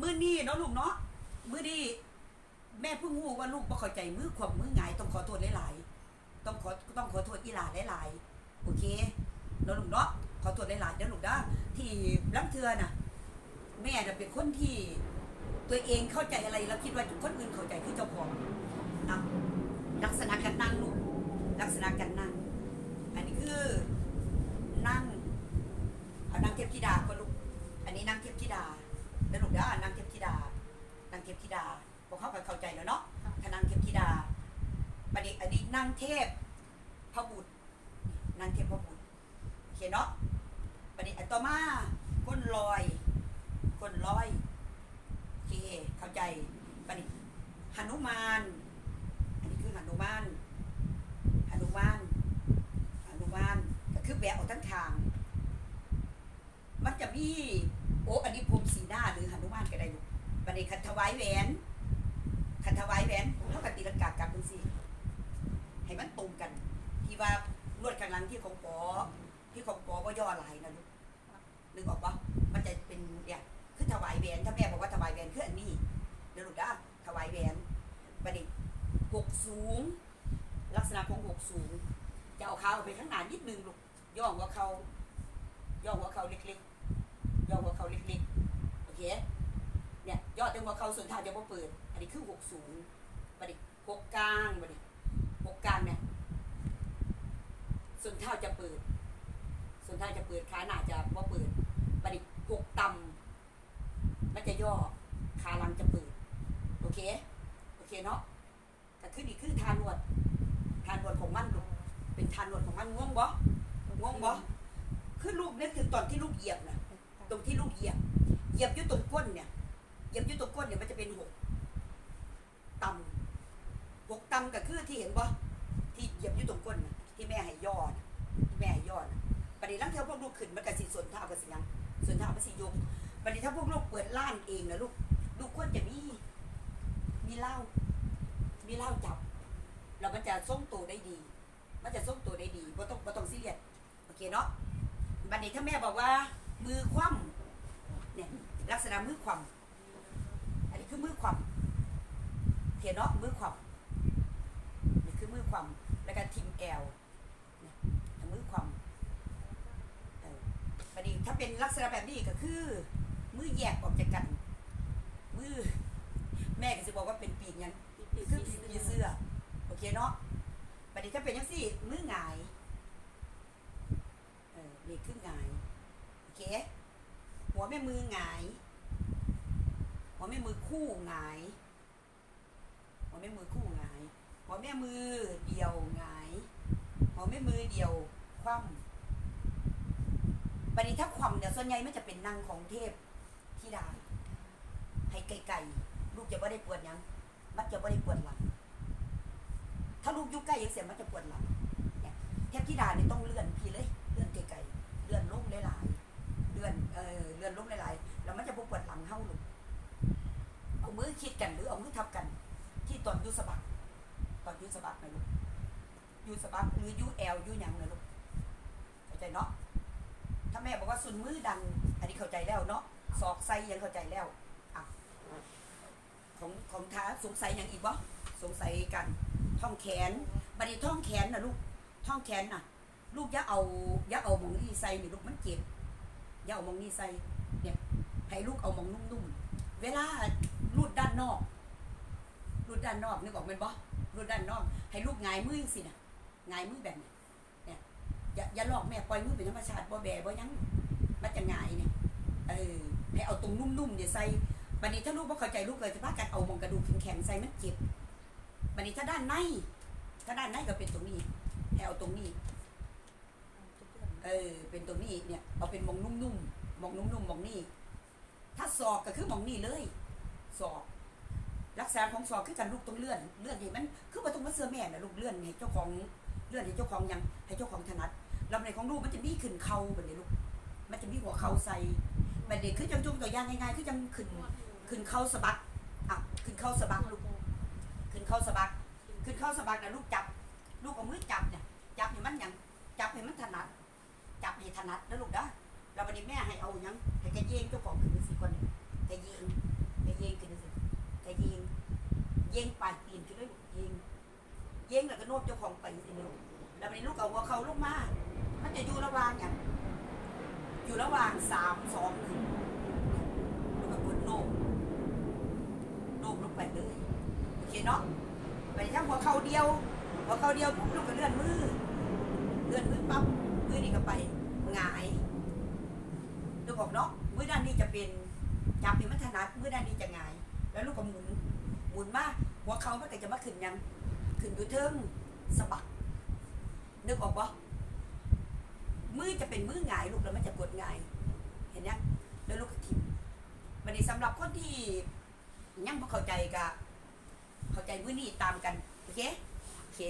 มื้อนี้เนาะลูกเนาะมื้อนี้แม่เพิ่งรู้ว่าลูกบ่เข้าใจมือขวบมือหงายต้องขอโทษหลายๆต้องขอต้องขอโทษอีหลาหลายๆโอเคเนาะลูกเนาะขอโทษหลายๆเด้อลูกเด้อที่ลังเทือน่ะ แม่น่ะเป็นคนที่ตัวเองเข้าใจอะไรแล้วคิดว่าคนอื่นเข้าใจคือเจ้าของอะลักษณะการนั่งลูกลักษณะการนั่ง อันนี้คือนั่งเอานั่งเทพธิดาก็ลูกอันนี้นั่งเทพธิดา แล้วลูกเด้อนั่งเทพธิดานั่งเทพธิดาพวกเขาก็เข้าใจแล้วเนาะถ้านั่งเทพธิดาบัดนี้อันนี้นั่งเทพพระบุตรนั่งเทพพระบุตรโอเคเนาะบัดนี้อันต่อมาก้นลอยก้นลอยโอเคเข้าใจบัดนี้หนุมานอันนี้คือหนุมานหนุมานหนุมานก็คือแบะออกทั้งทาง มันจะมี โอ้อันนี้พรมสีหน้าหรือหนุมานก็ได้ลูกบัดนี้คันถวายแหวนคันถวายแหวนเท่ากับตีลังกากลับดูสิให้มันตรงกัน ที่ว่าลวดข้างหลังที่ของปอที่ของปอว่าย่อหลายนะลูกนึกออกปะมันจะเป็นเนี่ยคือถวายแหวนถ้าแม่บอกว่าถวายแหวนคืออันนี้เดี๋ยวลูกด้าถวายแหวนบัดนี้หกสูง ลักษณะของหกสูง จะเอาเขาไปข้างหน้านิดนึงลูกย่อหัวเขาย่อหัวเขาเล็กๆ ย่อหัวเขาเล็กๆ โอเค เนี่ยยอดจนหัวเขาส่วนทางจะบ่เปิด อันนี้คือหกสูงบัดนี้หกกลางบัดนี้หกกลางเนี่ย ส่วนเท้าจะเปิด ส่วนเท้าจะเปิด ขาหน้าจะบ่าเปิดบัดนี้หกต่ำมันจะย่อ ขาหลังจะเปิด โอเค โอเคเนาะก็คือนี่คือทานวด ทานวดของมันลูกเป็นทานวดของมันง่วงบ่ง่วงบ่คือลูกนึกถึงตอนที่ลูกเหยียบนะ ตรงที่ลูกเหยียบ เหยียบอยู่ตรงก้นเนี่ย เหยียบอยู่ตรงก้นเนี่ยมันจะเป็นหกต่ำหกต่ำก็คือที่เห็นบ่ที่เหยียบอยู่ตรงก้นนะที่แม่ให้ยอน่ะที่แม่ให้ยอน่ะประเดี๋ยวลังเท่าพวกลูกขึ้นมันก็สิส่วนเท้าก็สิยังส่วนเท้ามันสิยกประเดี๋ยวถ้าพวกลูกเปิดล้านเองนะลูกลูกควรจะมีมีเหล้ามีเหล้าจับแล้วมันจะทรงตัวได้ดี มันจะทรงตัวได้ดีบ่ต้องบ่ต้องซีเรียสโอเคเนาะบัดนี้ถ้าแม่บอกว่า มือคว่ำเนี่ยลักษณะมือคว่ำอันนี้คือมือคว่ำเขียนเนาะมือคว่ำนี่คือมือคว่ำแล้วก็ทิมแอลเนี่ยมือคว่ำเออบัดนี้ถ้าเป็นลักษณะแบบนี้ก็คือ มือแยกออกจากกัน มือ แม่ก็จะบอกว่าเป็นปีกยังคือปีกผีเสื้อโอเคเนาะบัดนี้ถ้าเป็นยังสี่มือหงายเออนี่คือหงาย หัวแม่มือหงาย หัวแม่มือคู่หงาย หัวแม่มือคู่หงาย หัวแม่มือเดียวหงาย หัวแม่มือเดียวคว่ำบัดนี้ถ้าคว่ำเนี่ยส่วนใหญ่ไม่จะเป็นนางของเทพที่ดาให้ไกลๆลูกจะไม่ได้ปวดยังมันจะไม่ได้ปวดหลังถ้าลูกยุ่ใกล้ยังเสียมันจะปวดหลังเนี่ยเทพธิดาเนี่ยต้องเลื่อนพี่เลย เลื่อนไกลๆ เลื่อนลงหลายๆ เลื่อนเออเลื่อนลงหลายๆแล้วมันจะบปวดหลังเฮาลูกเอามือคิดกันหรือเอามือทับกัน ที่ตอนยูสบักตอนยูสบักนะลูกยูสบักหรือยูแอลยูยังนะลูกเข้าใจเนาะถ้าแม่บอกว่าสุนมือดันอันนี้เข้าใจแล้วเนาะศอกไซยังเข้าใจแล้วอะของของท้าสงสัยย่างอีกบ่สงสัยกันท่องแขนบัดนี้ท่องแขนนะลูกท่องแขนน่ะ ลูกอย่าเอาอย่าเอาหมองนี่ใส่นี่ลูกมันเจ็บ อย่าเอามองนี่ใส่เนี่ยให้ลูกเอามองนุ่มๆ เวลาลูดด้านนอกลูดด้านนอกนึกออกไหมบ่ลูดด้านนอก ให้ลูกงายมือสินะงายมือแบบนี้เนี่ยอย่าอย่าลอกแม่ปล่อยมือเป็นธรรมชาติบ่แบบ่ยังมันจะงายเนี่ยเออให้เอาตรงนุ่มๆเนี่ยวใส่บัดนี้ถ้าลูกบ่เข้าใจลูกเลยจะพากันเอามองกระดูกแข็งๆใส่มันเจ็บบัดนี้ถ้าด้านในถ้าด้านในก็เป็นตรงนี้ให้เอาตรงนี้ เออเป็นตรงนี้เนี่ยเอาเป็นมองนุ่มๆมองนุ่มๆมองนี่ถ้าศอกก็คือมองนี่เลยศอกรักษาของศอกคือการลูกต้องเลื่อนเลื่อนให้มันคือว่าต้องมาเสื้อแม่นะลูกเลื่อนให้เจ้าของเลื่อนให้เจ้าของยังให้เจ้าของถนัดล้วในของลูกมันจะมีขึ้นเข่าแบบนี้ลูกมันจะมีหัวเข่าใส่แบบนี้คือจังจุงตัวอย่างง่ายๆคือจังขึ้นขึ้นเข่าสะบักอะขึ้นเข่าสะบักลูกขึ้นเข่าสะบักขึ้นเข่าสะบักนะลูกจับ ลูกเอามือจับเนี่ยจับให้มันยังจับให้มันถนัด ให้ถนัดนะลูกนะแล้ววันนี้แม่ให้เอายังให้แกเยงเจ้าของขึ้นสิคนหนึ่งแกเยงย่งปลายตีนขึ้นเลยลูกเย่งย่งแล้วก็โน้มเจ้าของไปสิลูกแล้วไปลูกเอาหัวเขาลงมามันจะอยู่ระหว่างอย่างอยู่ระหว่างสามสองหนึ่งแล้วก็กดโน้มโน้มลงไปเลยโอเคเนาะไปทั้งหัวเข่าเดียวหัวเข่าเดียวปุ๊บลูกก็เลื่อนมือเลื่อนมือปั๊บมือนี่ก็ไป หงายลูกบอกเนาะมือด้านนี้จะเป็นจับนี่มันถนัดมือด้านนี้จะหงาย แล้วลูกก็หมุนหมุนมาหัวเขามันก็จะมาขึ้นยังขึ้นอยู่เทิงสะบักนึกออกปะมือจะเป็นมือหงายลูกแล้วมันจะกดหงาย เห็นยังแล้วลูกก็ทิมวันนี้สำหรับคนที่ยังไม่เข้าใจกะเข้าใจมือนี่ตามกันโอเคโอเค